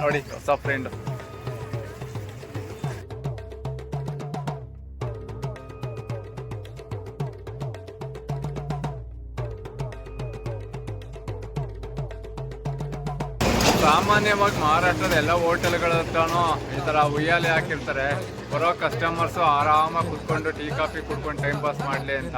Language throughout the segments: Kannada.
ನೋಡಿ, ಹೊಸ ಫ್ರೆಂಡ್ ಸಾಮಾನ್ಯವಾಗಿ ಮಹಾರಾಷ್ಟ್ರದ ಎಲ್ಲ ಹೋಟೆಲ್ಗಳ ಹತ್ರನೂ ಈ ತರ ಉಯ್ಯಾಲೆ ಹಾಕಿರ್ತಾರೆ. ಬರೋ ಕಸ್ಟಮರ್ಸು ಆರಾಮಾಗಿ ಕುತ್ಕೊಂಡು ಟೀ, ಕಾಫಿ ಕುಡ್ಕೊಂಡು ಟೈಮ್ ಪಾಸ್ ಮಾಡ್ಲಿ ಅಂತ.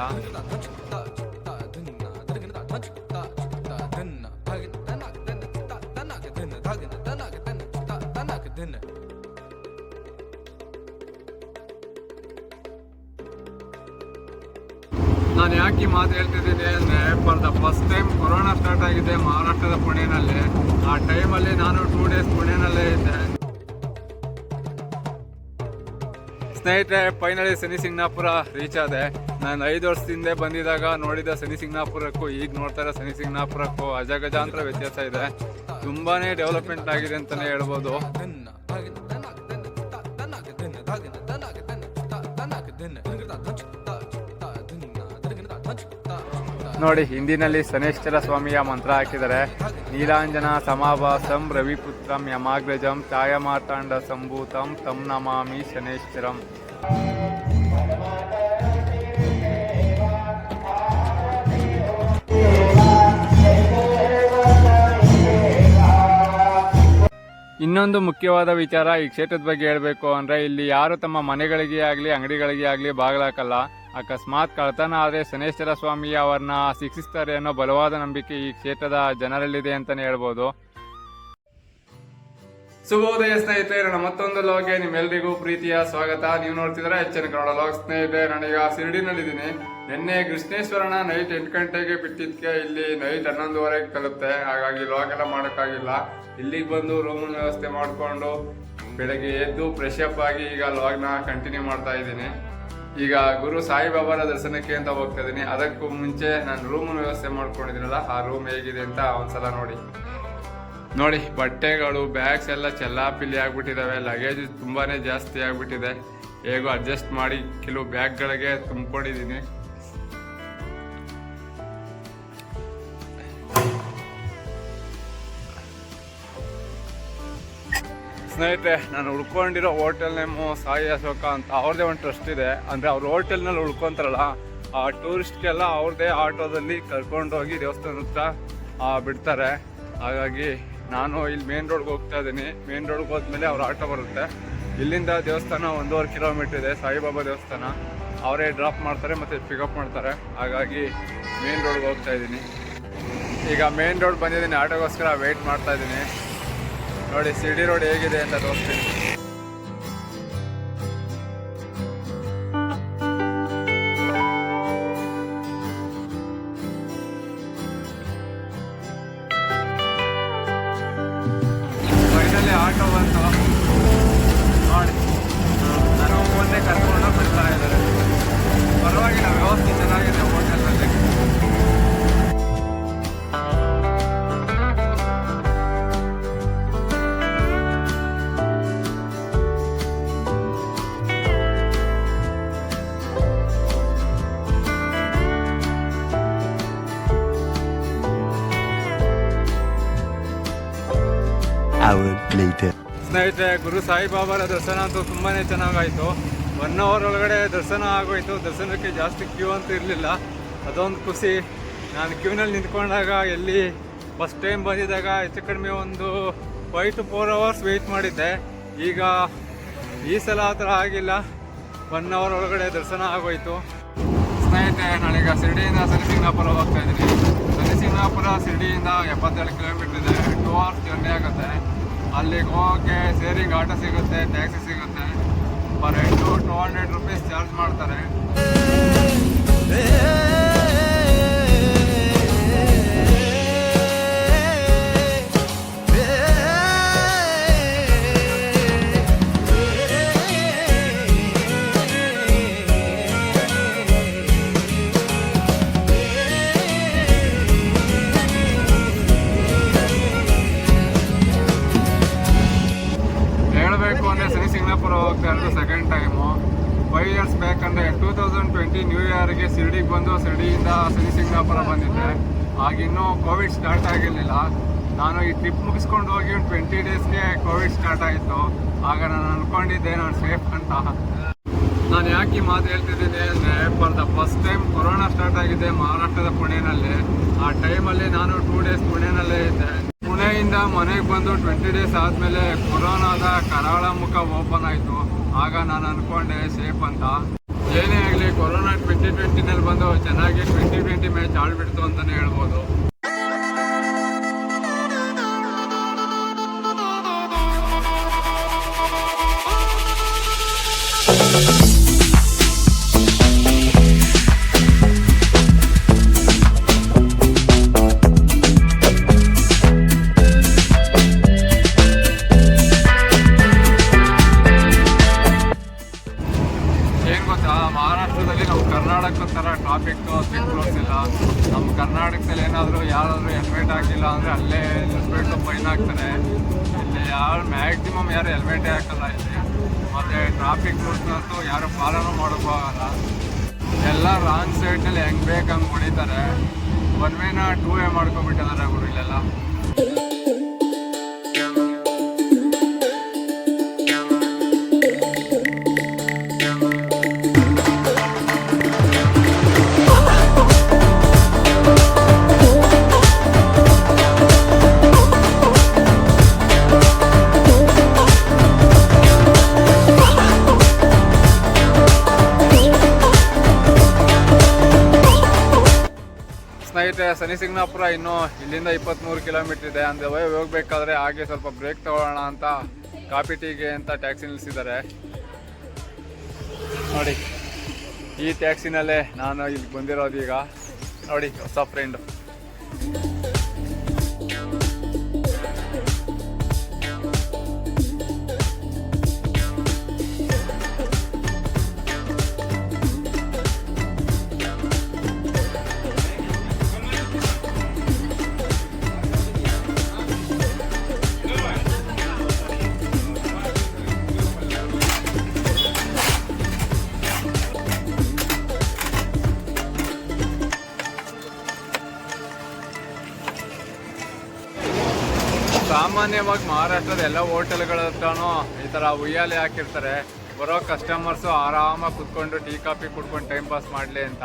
ನಾನು ಯಾಕೆ ಮಾತು ಹೇಳ್ತಿದ್ದೀನಿ ಅಂದರೆ for the first time corona start ಆಗಿದೆ ಮಹಾರಾಷ್ಟ್ರದ ಪುಣೆನಲ್ಲಿ ಆ ಟೈಮಲ್ಲಿ ನಾನು ಟೂ ಡೇಸ್ ಪುಣೆನಲ್ಲೇ ಇದ್ದೆ ಸ್ನೇಹಿತರೆ ಫೈನಲಿ ಶನಿ ಸಿಂಗ್ನಾಪುರ ರೀಚ್ ಆದೆ ನಾನು ಐದು ವರ್ಷದಿಂದ ಬಂದಿದ್ದಾಗ ನೋಡಿದ ಶನಿ ಸಿಂಗ್ನಾಪುರಕ್ಕೂ ಈಗ ನೋಡ್ತಾ ಇರೋ ಶನಿ ಸಿಂಗ್ನಾಪುರಕ್ಕೂ ಅಜಗಜಾಂತರ ವ್ಯತ್ಯಾಸ ಇದೆ ತುಂಬಾನೇ ಡೆವಲಪ್ಮೆಂಟ್ ಆಗಿದೆ ಅಂತಲೇ ಹೇಳ್ಬೋದು ನೋಡಿ, ಹಿಂದಿನಲ್ಲಿ ಶನೇಶ್ವರ ಸ್ವಾಮಿಯ ಮಂತ್ರ ಹಾಕಿದ್ದಾರೆ. ನೀಲಾಂಜನ ಸಮಾಭಾಸಂ ರವಿಪುತ್ರಂ ಯಮಾಗ್ರಜಂ ಛಾಯಮಾರ್ತಾಂಡ ಸಂಭೂತಂ ತಂ ನಮಾಮಿ ಶನೇಶ್ವರಂ ಇನ್ನೊಂದು ಮುಖ್ಯವಾದ ವಿಚಾರ ಈ ಕ್ಷೇತ್ರದ ಬಗ್ಗೆ ಹೇಳಬೇಕು ಅಂದ್ರೆ ಇಲ್ಲಿ ಯಾರು ತಮ್ಮ ಮನೆಗಳಿಗೆ ಆಗಲಿ ಅಂಗಡಿಗಳಿಗೆ ಆಗಲಿ ಬಾಗಿಲಾಕಲ್ಲ ಅಕಸ್ಮಾತ್ ಕಳ್ತನ ಆದರೆ ಶನೇಶ್ವರ ಸ್ವಾಮಿ ಅವರನ್ನ ಶಿಕ್ಷಿಸ್ತಾರೆ ಅನ್ನೋ ಬಲವಾದ ನಂಬಿಕೆ ಈ ಕ್ಷೇತ್ರದ ಜನರಲ್ಲಿದೆ ಅಂತಲೇ ಹೇಳ್ಬೋದು. ಶುಭೋದಯ ಸ್ನೇಹಿತರೆ ಮತ್ತೊಂದು ಲೋಗೆ ನಿಮ್ಮೆಲ್ಲರಿಗೂ ಪ್ರೀತಿಯ ಸ್ವಾಗತ. ನೀವು ನೋಡ್ತಿದ್ರೆ ಹೆಚ್ಚಿನ ಕನ್ನಡ ಲಾಗ್ ಸ್ನೇಹಿತರೆ ನಾನೀಗ ಶಿರಡಿನಲ್ಲಿದ್ದೀನಿ. ನಿನ್ನೆ ಕೃಷ್ಣೇಶ್ವರನ ನೈಟ್ ಎಂಟು ಗಂಟೆಗೆ ಬಿಟ್ಟಿದ್ಕೆ ಇಲ್ಲಿ ನೈಟ್ ಹನ್ನೊಂದುವರೆಗೆ ತಲುಪುತ್ತೆ ಹಾಗಾಗಿ ಲಾಗ್ ಎಲ್ಲ ಮಾಡೋಕ್ಕಾಗಿಲ್ಲ. ಇಲ್ಲಿಗೆ ಬಂದು ರೂಮಿನ ವ್ಯವಸ್ಥೆ ಮಾಡಿಕೊಂಡು ಬೆಳಗ್ಗೆ ಎದ್ದು ಫ್ರೆಶ್ ಅಪ್ ಆಗಿ ಈಗ ಲಾಗ್ನ ಕಂಟಿನ್ಯೂ ಮಾಡ್ತಾ ಇದ್ದೀನಿ. ಈಗ ಗುರು ಸಾಯಿಬಾಬಾರ ದರ್ಶನಕ್ಕೆ ಅಂತ ಹೋಗ್ತಾ ಇದ್ದೀನಿ ಅದಕ್ಕೂ ಮುಂಚೆ ನಾನು ರೂಮ್ ವ್ಯವಸ್ಥೆ ಮಾಡ್ಕೊಂಡಿದ್ದೀನಲ್ಲ, ಆ ರೂಮ್ ಹೇಗಿದೆ ಅಂತ ಒಂದ್ಸಲ ನೋಡಿ. ನೋಡಿ, ಬಟ್ಟೆಗಳು ಬ್ಯಾಗ್ಸ್ ಎಲ್ಲ ಚೆಲ್ಲಾಪಿಲ್ಲಿ ಆಗ್ಬಿಟ್ಟಿದಾವೆ. ಲಗೇಜ್ ತುಂಬಾನೇ ಜಾಸ್ತಿ ಆಗ್ಬಿಟ್ಟಿದೆ. ಹೇಗೋ ಅಡ್ಜಸ್ಟ್ ಮಾಡಿ, ಕೆಲವು ಬ್ಯಾಗ್ಗಳಿಗೆ ತುಂಬಿಕೊಂಡಿದ್ದೀನಿ ಸ್ನೇಹಿತರೆ, ನಾನು ಉಳ್ಕೊಂಡಿರೋ ಹೋಟೆಲ್ ನೇಮು, ಸಾಯಿ ಅಶೋಕ ಅಂತ ಅವ್ರದ್ದೇ ಒಂದು ಟ್ರಸ್ಟ್ ಇದೆ. ಅಂದರೆ ಅವ್ರ ಹೋಟೆಲ್ನಲ್ಲಿ ಉಳ್ಕೊಂತಾರಲ್ಲ, ಆ ಟೂರಿಸ್ಟ್ಗೆಲ್ಲ ಅವ್ರದ್ದೇ ಆಟೋದಲ್ಲಿ ಕರ್ಕೊಂಡೋಗಿ ದೇವಸ್ಥಾನ ಹತ್ರ ಬಿಡ್ತಾರೆ. ಹಾಗಾಗಿ ನಾನು ಇಲ್ಲಿ ಮೇನ್ ರೋಡ್ಗೆ ಹೋಗ್ತಾ ಇದ್ದೀನಿ. ಮೇನ್ ರೋಡ್ಗೆ ಹೋದ್ಮೇಲೆ ಅವ್ರ ಆಟೋ ಬರುತ್ತೆ. ಇಲ್ಲಿಂದ ದೇವಸ್ಥಾನ ಒಂದೂವರೆ ಕಿಲೋಮೀಟರ್ ಇದೆ, ಸಾಯಿಬಾಬಾ ದೇವಸ್ಥಾನ. ಅವರೇ ಡ್ರಾಪ್ ಮಾಡ್ತಾರೆ ಮತ್ತು ಪಿಕಪ್ ಮಾಡ್ತಾರೆ. ಹಾಗಾಗಿ ಮೇನ್ ರೋಡ್ಗೆ ಹೋಗ್ತಾ ಇದ್ದೀನಿ. ಈಗ ಮೇನ್ ರೋಡ್ ಬಂದಿದ್ದೀನಿ, ಆಟೋಗೋಸ್ಕರ ವೆಯ್ಟ್ ಮಾಡ್ತಾ ಇದ್ದೀನಿ. ನೋಡಿ ಸಿಡಿ ರೋಡ್ ಹೇಗಿದೆ ಅಂತ ತೋರಿಸ್ತೀನಿ. ಸ್ನೇಹಿತರೆ ಗುರು ಸಾಯಿಬಾಬಾರ ದರ್ಶನ ಅಂತೂ ತುಂಬಾ ಚೆನ್ನಾಗಾಯಿತು. ಒನ್ ಅವರ್ ಒಳಗಡೆ ದರ್ಶನ ಆಗೋಯ್ತು. ದರ್ಶನಕ್ಕೆ ಜಾಸ್ತಿ ಕ್ಯೂ ಅಂತ ಇರಲಿಲ್ಲ. ಅದೊಂದು ಖುಷಿ. ನಾನು ಕ್ಯೂನಲ್ಲಿ ನಿಂತ್ಕೊಂಡಾಗ ಎಲ್ಲಿ ಫಸ್ಟ್ ಟೈಮ್ ಬಂದಿದ್ದಾಗ ಹೆಚ್ಚು ಕಡಿಮೆ ಒಂದು five to four hours wait ಮಾಡಿದ್ದೆ. ಈಗ ಈ ಸಲ ಆ ಥರ ಆಗಿಲ್ಲ. ಒನ್ ಅವರ್ ಒಳಗಡೆ ದರ್ಶನ ಆಗೋಯ್ತು. ಸ್ನೇಹಿತರೆ, ನಾನೀಗ ಶಿರ್ಡಿಯಿಂದ ಸನಿಸಿಂಗಾಪುರ ಹೋಗ್ತಾ ಇದ್ದೀನಿ. ಸನಿಸಿಂಗಾಪುರ ಶಿರ್ಡಿಯಿಂದ ಎಪ್ಪತ್ತೇಳು ಕಿಲೋಮೀಟರ್ ಇದೆ. ಟೂ ಅವರ್ಸ್ ಜರ್ನಿ ಆಗುತ್ತೆ. ಅಲ್ಲಿಗೆ ಹೋಗೋಕ್ಕೆ ಸೇರಿಂಗ್ ಆಟೋ ಸಿಗುತ್ತೆ ಟ್ಯಾಕ್ಸಿ ಸಿಗುತ್ತೆ. Per head to two hundred rupees charge ಮಾಡ್ತಾರೆ. ನಾನು ಈ ಟ್ರಿಪ್ ಮುಗಿಸ್ಕೊಂಡು ಹೋಗಿ ಒಂದು ಟ್ವೆಂಟಿ ಡೇಸ್ಗೆ ಕೋವಿಡ್ ಸ್ಟಾರ್ಟ್ ಆಯಿತು. ಆಗ ನಾನು ಅನ್ಕೊಂಡಿದ್ದೆ ನಾನು ಸೇಫ್ ಅಂತ. ನಾನು ಯಾಕೆ ಈ ಮಾತು ಹೇಳ್ತಿದ್ದೀನಿ ಅಂದರೆ for the first time corona start ಆಗಿದೆ ಮಹಾರಾಷ್ಟ್ರದ ಪುಣೆನಲ್ಲಿ. ಆ ಟೈಮಲ್ಲಿ ನಾನು ಟೂ ಡೇಸ್ ಪುಣೆನಲ್ಲೇ ಇದ್ದೆ. ಪುಣೆಯಿಂದ ಮನೆಗೆ ಬಂದು ಟ್ವೆಂಟಿ ಡೇಸ್ ಆದಮೇಲೆ ಕೊರೋನಾದ ಕರಾಳ ಮುಖ ಓಪನ್ ಆಯಿತು. ಆಗ ನಾನು ಅನ್ಕೊಂಡೆ ಸೇಫ್ ಅಂತ. ಏನೇ ಆಗಲಿ ಕೊರೋನಾ ಟ್ವೆಂಟಿ ಟ್ವೆಂಟಿನಲ್ಲಿ ಬಂದು ಚೆನ್ನಾಗಿ ಟ್ವೆಂಟಿ ಟ್ವೆಂಟಿ ಮ್ಯಾಚ್ ಆಡ್ಬಿಡ್ತು ಅಂತಲೇ ಹೇಳ್ಬೋದು. ರೂಲ್ಸ್ನಂತೂ ಯಾರು ಫಾಲೋನೂ ಮಾಡೋಕ್ಕಾಗಲ್ಲ ಎಲ್ಲ ರಾಂಗ್ ಸೈಡ್ನಲ್ಲಿ ಹೆಂಗೆ ಬೇಕು ಹಂಗೆ ಹೊಡಿತಾರೆ ಒನ್ ವೇನ ಟೂ ವೇ ಮಾಡ್ಕೊಂಡ್ಬಿಟ್ಟಿದ್ದಾರೆ ಗುರು ಇಲ್ಲೆಲ್ಲ. ಸ್ನೇಹಿತರೆ ಶನಿಸಿಂಗ್ನಾಪುರ ಇನ್ನು ಇಲ್ಲಿಂದ ಇಪ್ಪತ್ತ್ಮೂರು ಕಿಲೋಮೀಟರ್ ಇದೆ. ಅಂದರೆ ವೈ ಹೋಗ್ಬೇಕಾದ್ರೆ ಹಾಗೆ ಸ್ವಲ್ಪ ಬ್ರೇಕ್ ತಗೊಳ್ಳೋಣ ಅಂತ ಕಾಫಿ, ಟೀಗೆ ಅಂತ ಟ್ಯಾಕ್ಸಿ ನಿಲ್ಲಿಸಿದ್ದಾರೆ. ನೋಡಿ, ಈ ಟ್ಯಾಕ್ಸಿನಲ್ಲೇ ನಾನು ಇಲ್ಲಿ ಬಂದಿರೋದು ಈಗ. ನೋಡಿ, ಹೊಸ ಫ್ರೆಂಡು ಸಾಮಾನ್ಯವಾಗಿ ಮಹಾರಾಷ್ಟ್ರದ ಎಲ್ಲ ಹೋಟೆಲ್ಗಳ ಹತ್ರನೂ ಈ ಥರ ಉಯ್ಯಾಲೆ ಹಾಕಿರ್ತಾರೆ. ಬರೋ ಕಸ್ಟಮರ್ಸು ಆರಾಮಾಗಿ ಕುತ್ಕೊಂಡು ಟೀ, ಕಾಫಿ ಕುಡ್ಕೊಂಡು ಟೈಮ್ ಪಾಸ್ ಮಾಡಲಿ ಅಂತ.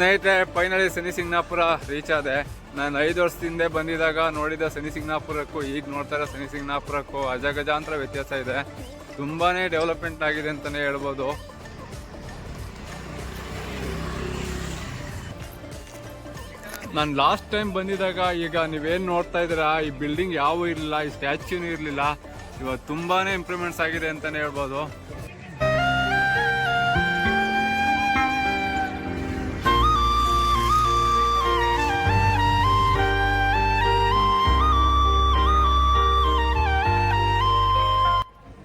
ಸ್ನೇಹಿತರೆ ಫೈನಲಿ ಸಿಂಗ್ನಾಪುರ ರೀಚ್ ಆದೆ. ನಾನು ಐದು ವರ್ಷದಿಂದ ಬಂದಿದ್ದಾಗ ನೋಡಿದ ಸಿಂಗ್ನಾಪುರಕ್ಕೂ ಈಗ ನೋಡ್ತಾ ಇರೋ ಸಿಂಗ್ನಾಪುರಕ್ಕೂ ಅಜಗಜಾಂತರ ವ್ಯತ್ಯಾಸ ಇದೆ. ತುಂಬಾ ಡೆವಲಪ್ಮೆಂಟ್ ಆಗಿದೆ ಅಂತಲೇ ಹೇಳ್ಬೋದು. ನಾನು ಲಾಸ್ಟ್ ಟೈಮ್ ಬಂದಿದ್ದಾಗ ಈಗ ನೀವೇನು ನೋಡ್ತಾ ಇದ್ದೀರಾ? ಈ ಬಿಲ್ಡಿಂಗ್ ಯಾವೂ ಇರಲಿಲ್ಲ, ಈ ಸ್ಟ್ಯಾಚ್ಯೂನೂ ಇರಲಿಲ್ಲ. ಇವತ್ತು ತುಂಬಾ ಇಂಪ್ರೂವ್ಮೆಂಟ್ಸ್ ಆಗಿದೆ ಅಂತಲೇ ಹೇಳ್ಬೋದು.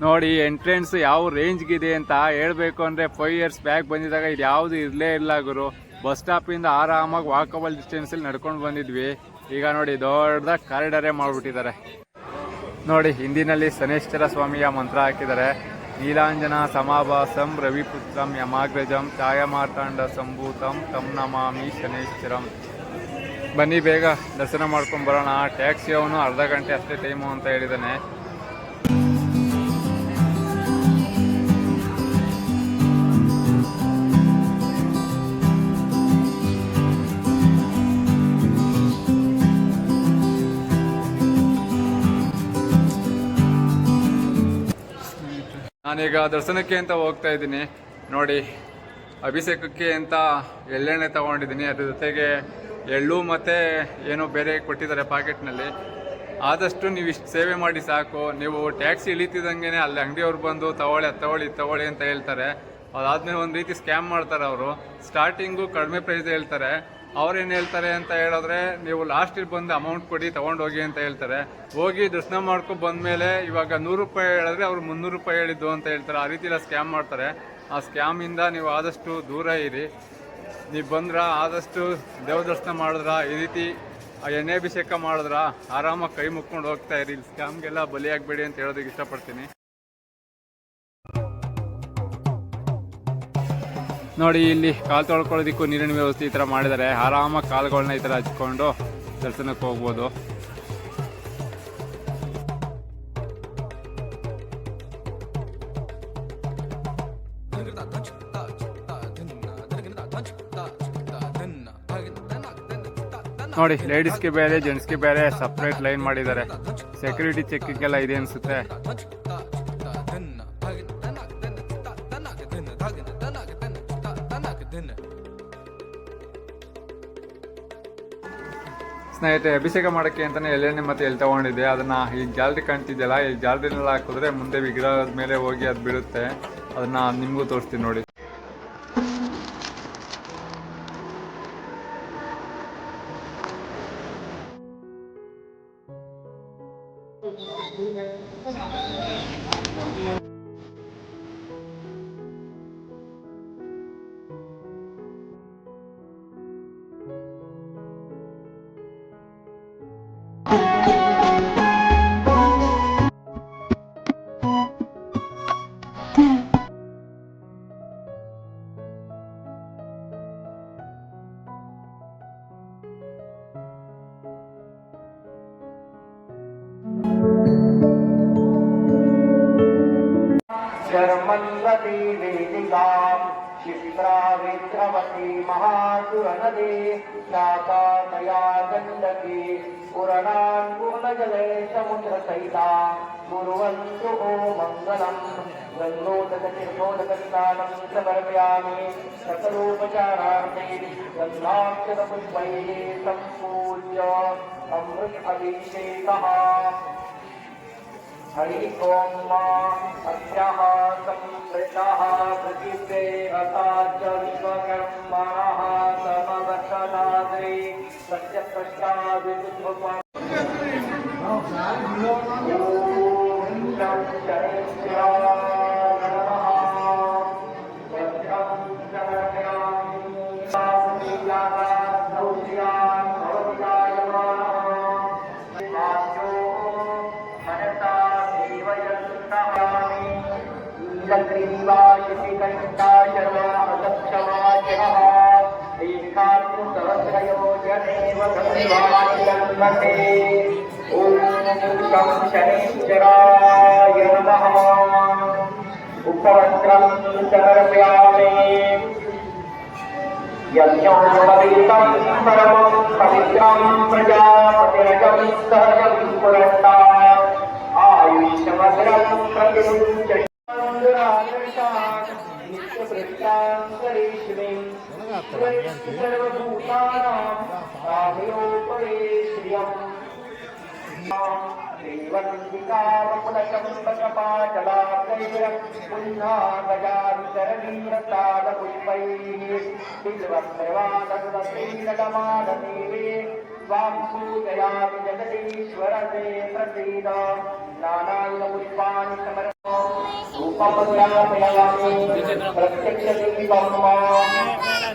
ನೋಡಿ ಎಂಟ್ರೆನ್ಸ್ ಯಾವ ರೇಂಜ್ಗಿದೆ ಅಂತ ಹೇಳಬೇಕು ಅಂದರೆ ಫೈವ್ ಇಯರ್ಸ್ ಬ್ಯಾಕ್ ಬಂದಿದ್ದಾಗ ಇದು ಯಾವುದು ಇರಲೇ ಇಲ್ಲ ಗುರು. ಬಸ್ ಸ್ಟಾಪಿಂದ ಆರಾಮಾಗಿ ವಾಕಬಲ್ ಡಿಸ್ಟೆನ್ಸಲ್ಲಿ ನಡ್ಕೊಂಡು ಬಂದಿದ್ವಿ. ಈಗ ನೋಡಿ ದೊಡ್ಡದಾಗಿ ಕಾರಿಡಾರೇ ಮಾಡಿಬಿಟ್ಟಿದ್ದಾರೆ. ನೋಡಿ, ಹಿಂದಿನಲ್ಲಿ ಶನೇಶ್ವರ ಸ್ವಾಮಿಯ ಮಂತ್ರ ಹಾಕಿದ್ದಾರೆ. ನೀಲಾಂಜನ ಸಮಾಭಾಸಂ ರವಿಪುತ್ರಂ ಯಮಾಗ್ರಜಂ ಛಾಯಾಮಾರ್ತಾಂಡ ಸಂಭೂತಂ ತಂ ನಮಾಮಿ ಶನೇಶ್ವರಂ. ಬನ್ನಿ, ಬೇಗ ದರ್ಶನ ಮಾಡ್ಕೊಂಡು ಬರೋಣ. ಟ್ಯಾಕ್ಸಿ ಅವನು ಅರ್ಧ ಗಂಟೆ ಅಷ್ಟೇ ಟೈಮು ಅಂತ ಹೇಳಿದ್ದಾನೆ ನಾನೀಗ ದರ್ಶನಕ್ಕೆ ಅಂತ ಹೋಗ್ತಾ ಇದ್ದೀನಿ. ನೋಡಿ, ಅಭಿಷೇಕಕ್ಕೆ ಅಂತ ಎಳ್ಳೆಣ್ಣೆ ತಗೊಂಡಿದ್ದೀನಿ. ಅದ್ರ ಜೊತೆಗೆ ಎಳ್ಳು ಮತ್ತು ಏನೋ ಬೇರೆ ಕೊಟ್ಟಿದ್ದಾರೆ ಪಾಕೆಟ್ನಲ್ಲಿ. ಆದಷ್ಟು ನೀವು ಇಷ್ಟು ಸೇವೆ ಮಾಡಿ ಸಾಕು. ನೀವು ಟ್ಯಾಕ್ಸಿ ಇಳಿತಿದ್ದಂಗೆ ಅಲ್ಲಿ ಅಂಗಡಿಯವ್ರು ಬಂದು ತಗೊಳ್ಳಿ ತಗೊಳ್ಳಿ ತಗೊಳ್ಳಿ ಅಂತ ಹೇಳ್ತಾರೆ. ಅದಾದ್ಮೇಲೆ ಒಂದು ರೀತಿ ಸ್ಕ್ಯಾಮ್ ಮಾಡ್ತಾರೆ ಅವರು. ಸ್ಟಾರ್ಟಿಂಗು ಕಡಿಮೆ ಪ್ರೈಸ್ ಹೇಳ್ತಾರೆ. ಅವ್ರು ಏನು ಹೇಳ್ತಾರೆ ಅಂತ ಹೇಳಿದ್ರೆ, ನೀವು ಲಾಸ್ಟಿಗೆ ಬಂದು ಅಮೌಂಟ್ ಕೊಡಿ, ತಗೊಂಡೋಗಿ ಅಂತ ಹೇಳ್ತಾರೆ. ಹೋಗಿ ದರ್ಶನ ಮಾಡ್ಕೊಂಡು ಬಂದಮೇಲೆ ಇವಾಗ ನೂರು ರೂಪಾಯಿ ಹೇಳಿದ್ರೆ ಅವ್ರು ಮುನ್ನೂರು ರೂಪಾಯಿ ಹೇಳಿದ್ದು ಅಂತ ಹೇಳ್ತಾರೆ. ಆ ರೀತಿಯೆಲ್ಲ ಸ್ಕ್ಯಾಮ್ ಮಾಡ್ತಾರೆ. ಆ ಸ್ಕ್ಯಾಮಿಂದ ನೀವು ಆದಷ್ಟು ದೂರ ಇರಿ. ನೀವು ಬಂದ್ರ, ಆದಷ್ಟು ದೇವ ದರ್ಶನ ಮಾಡಿದ್ರ, ಈ ರೀತಿ ಆ ಎಣ್ಣೆ ಅಭಿಷೇಕ ಮಾಡಿದ್ರ, ಆರಾಮಾಗಿ ಕೈ ಮುಕ್ಕೊಂಡು ಹೋಗ್ತಾ ಇರಿ. ಸ್ಕ್ಯಾಮ್ಗೆಲ್ಲ ಬಲಿಯಾಗಬೇಡಿ ಅಂತ ಹೇಳೋದಕ್ಕೆ ಇಷ್ಟಪಡ್ತೀನಿ. ನೋಡಿ, ಇಲ್ಲಿ ಕಾಲು ತೊಳ್ಕೊಳ್ಳೋದಿಕ್ಕೂ ನೀರಿನ ವ್ಯವಸ್ಥೆ ಈ ಥರ ಮಾಡಿದ್ದಾರೆ. ಆರಾಮಾಗಿ ಕಾಲುಗಳನ್ನ ಈ ಥರ ಹಚ್ಕೊಂಡು ದರ್ಶನಕ್ಕೆ ಹೋಗ್ಬೋದು. ನೋಡಿ ಲೇಡೀಸ್ಗೆ ಬೇರೆ ಜೆಂಟ್ಸ್ಗೆ ಬೇರೆ ಸಪ್ರೇಟ್ ಲೈನ್ ಮಾಡಿದ್ದಾರೆ. ಸೆಕ್ಯೂರಿಟಿ ಚೆಕ್ಕಿಂಗ್ ಇದೆ ಅನ್ಸುತ್ತೆ. ಸ್ನೇಹಿತರೆ, ಅಭಿಷೇಕ ಮಾಡೋಕ್ಕೆ ಅಂತಲೇ ಎಲೆಣ್ಣೆ ಮತ್ತೆ ಎಲ್ಲಿ ತೊಗೊಂಡಿದ್ದೆ. ಅದನ್ನು ಈ ಜಾಲರಿ ಕಾಣ್ತಿದ್ಯಲ್ಲ, ಈ ಜಾಲರಿನೆಲ್ಲ ಹಾಕಿದ್ರೆ ಮುಂದೆ ವಿಗ್ರಹದ ಮೇಲೆ ಹೋಗಿ ಅದು ಬೀಳುತ್ತೆ. ಅದನ್ನ ನಿಮಗೂ ತೋರಿಸ್ತೀನಿ ನೋಡಿ. शर्मन्वती वेदिका क्षिप्रा विद्रवती महासुरनदी शाकातया गण्डकी पुरणान् पूर्णजले समुद्रसहिता कुर्वन्तु ओ मङ्गलम् गङ्गोदकनिर्मोदकस्नानं समर्पयामि सकलोपचारार्थे गन्धाक्षरपुष्पैः सम्पूज्य अमृत अभिषेकः हरि ओम अभ्यः संस्कृतः प्रकृते अथा च विश्वकर्मणः ऐकात्मसहस्रयोजनेव जन्मते ॐ शं शनिश्चराय नमः उपवस्त्रं समर्पयामि यज्ञोपवीतं परमं पवित्रं प्रजापतिरजं सहजं पुरस्ता आयुष्यमग्रं प्रतिमुच्च पूजयामि जगदीश्वरते प्रसीद नानायुधपुष्पाणि समर्पयामि रूपमुद्रापयामि प्रत्यक्षदीपम् अग्निदेवलाम्बालोदेवलामते नमः ज्ञानभूताय विद्महे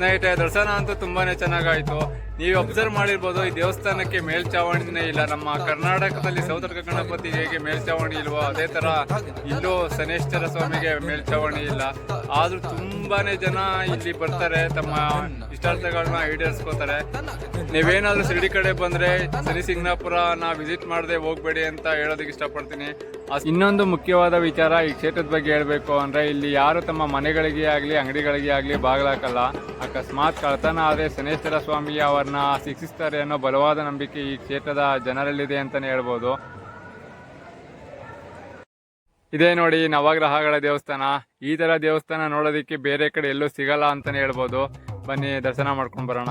ಸ್ನೇಹಿತರೆ, ದರ್ಶನ ಅಂತೂ ತುಂಬಾನೇ ಚೆನ್ನಾಗಾಯ್ತು. ನೀವು ಅಬ್ಸರ್ವ್ ಮಾಡಿರ್ಬೋದು, ಈ ದೇವಸ್ಥಾನಕ್ಕೆ ಮೇಲ್ಚಾವಣಿನೇ ಇಲ್ಲ. ನಮ್ಮ ಕರ್ನಾಟಕದಲ್ಲಿ ಸೌತರ್ಕ ಗಣಪತಿ ಹೇಗೆ ಮೇಲ್ಚಾವಣಿ ಇಲ್ವೋ? ಅದೇ ತರ ಇಲ್ಲೂ ಶನೇಶ್ವರ ಸ್ವಾಮಿಗೆ ಮೇಲ್ಚಾವಣಿ ಇಲ್ಲ. ಆದ್ರೂ ತುಂಬಾನೇ ಜನ ಇಲ್ಲಿ ಬರ್ತಾರೆ. ತಮ್ಮ ಇಷ್ಟಾರ್ಥಗಳನ್ನ ಈಡೇರಿಸ್ಕೋತಾರೆ. ನೀವೇನಾದ್ರೂ ಶಿರಡಿ ಕಡೆ ಬಂದ್ರೆ ಶನಿಸಿಂಗನಾಪುರ ನಾ ವಿಸಿಟ್ ಮಾಡದೆ ಹೋಗ್ಬೇಡಿ ಅಂತ ಹೇಳೋದಕ್ಕೆ ಇಷ್ಟಪಡ್ತೀನಿ. ಇನ್ನೊಂದು ಮುಖ್ಯವಾದ ವಿಚಾರ ಈ ಕ್ಷೇತ್ರದ ಬಗ್ಗೆ ಹೇಳಬೇಕು ಅಂದ್ರೆ ಇಲ್ಲಿ ಯಾರು ತಮ್ಮ ಮನೆಗಳಿಗೆ ಆಗಲಿ, ಅಂಗಡಿಗಳಿಗೆ ಆಗಲಿ ಬಾಗಿಲಾಕಲ್ಲ ಅಕಸ್ಮಾತ್ ಕಳ್ತನ ಆದರೆ ಶನೇಶ್ವರ ಸ್ವಾಮಿ ಅವರನ್ನ ಶಿಕ್ಷಿಸ್ತಾರೆ ಅನ್ನೋ ಬಲವಾದ ನಂಬಿಕೆ ಈ ಕ್ಷೇತ್ರದ ಜನರಲ್ಲಿದೆ ಅಂತಾನೆ ಹೇಳ್ಬೋದು. ಇದೇ ನೋಡಿ ನವಗ್ರಹಗಳ ದೇವಸ್ಥಾನ. ಈ ತರ ದೇವಸ್ಥಾನ ನೋಡೋದಕ್ಕೆ ಬೇರೆ ಕಡೆ ಎಲ್ಲೂ ಸಿಗಲ್ಲ ಅಂತಾನೆ ಹೇಳ್ಬೋದು. ಬನ್ನಿ ದರ್ಶನ ಮಾಡ್ಕೊಂಡು ಬರೋಣ.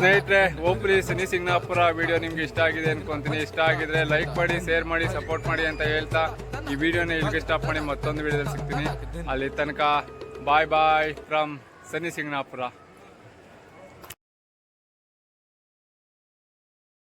ಸ್ನೇಹಿತರೆ ಓಪ್ರಿ ಸಿನಿ ಸಿಂಗ್ನಾಪುರ ವಿಡಿಯೋ ನಿಮ್ಗೆ ಇಷ್ಟ ಆಗಿದೆ ಅನ್ಕೊಂತೀನಿ. ಇಷ್ಟ ಆಗಿದ್ರೆ ಲೈಕ್ ಮಾಡಿ ಶೇರ್ ಮಾಡಿ ಸಪೋರ್ಟ್ ಮಾಡಿ ಅಂತ ಹೇಳ್ತಾ ಈ ವಿಡಿಯೋನ ಇಲ್ಲಿಗೆ ಸ್ಟಾಪ್ ಮಾಡಿ ಮತ್ತೊಂದು ವಿಡಿಯೋದಲ್ಲಿ ಸಿಗ್ತೀನಿ. ಅಲ್ಲಿ ತನಕ ಬಾಯ್ ಬಾಯ್ ಫ್ರಮ್ ಶನಿ ಸಿಂಗ್ನಾಪುರ.